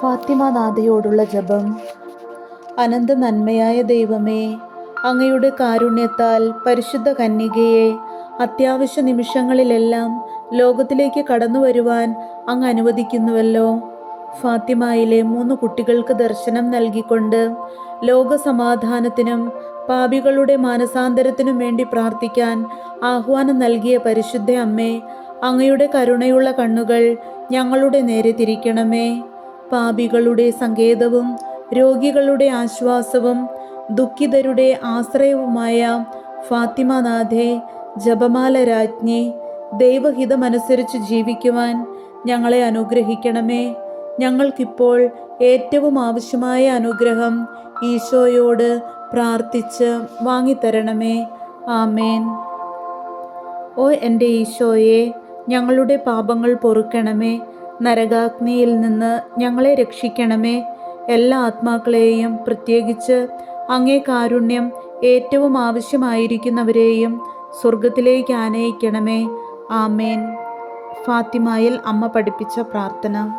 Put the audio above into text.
ഫാത്തിമനാഥയോടുള്ള ജപം. അനന്ത നന്മയായ ദൈവമേ അങ്ങയുടെ കാരുണ്യത്താൽ പരിശുദ്ധ കന്യകയെ അത്യാവശ്യ നിമിഷങ്ങളിലെല്ലാം ലോകത്തിലേക്ക് കടന്നു വരുവാൻ അങ്ങ് അനുവദിക്കുന്നുവല്ലോ. ഫാത്തിമയിലെ മൂന്ന് കുട്ടികൾക്ക് ദർശനം നൽകിക്കൊണ്ട് ലോകസമാധാനത്തിനും പാപികളുടെ മാനസാന്തരത്തിനും വേണ്ടി പ്രാർത്ഥിക്കാൻ ആഹ്വാനം നൽകിയ പരിശുദ്ധ അമ്മേ അങ്ങയുടെ കരുണയുള്ള കണ്ണുകൾ ഞങ്ങളുടെ നേരെ തിരിക്കണമേ. പാപികളുടെ സങ്കേതവും രോഗികളുടെ ആശ്വാസവും ദുഃഖിതരുടെ ആശ്രയവുമായ ഫാത്തിമനാഥെ ജപമാല രാജ്ഞി ദൈവഹിതമനുസരിച്ച് ജീവിക്കുവാൻ ഞങ്ങളെ അനുഗ്രഹിക്കണമേ. ഞങ്ങൾക്കിപ്പോൾ ഏറ്റവും ആവശ്യമായ അനുഗ്രഹം ഈശോയോട് പ്രാർത്ഥിച്ച് വാങ്ങിത്തരണമേ. ആമേൻ. ഓ എന്റെ ഈശോയെ ഞങ്ങളുടെ പാപങ്ങൾ പൊറുക്കണമേ. നരകാഗ്നിയിൽ നിന്ന് ഞങ്ങളെ രക്ഷിക്കണമേ. എല്ലാ ആത്മാക്കളെയും പ്രത്യേകിച്ച് അങ്ങേ കാരുണ്യം ഏറ്റവും ആവശ്യമായിരിക്കുന്നവരെയും സ്വർഗത്തിലേക്ക് ആനയിക്കണമേ. ആമേൻ. ഫാത്തിമായിൽ അമ്മ പഠിപ്പിച്ച പ്രാർത്ഥന.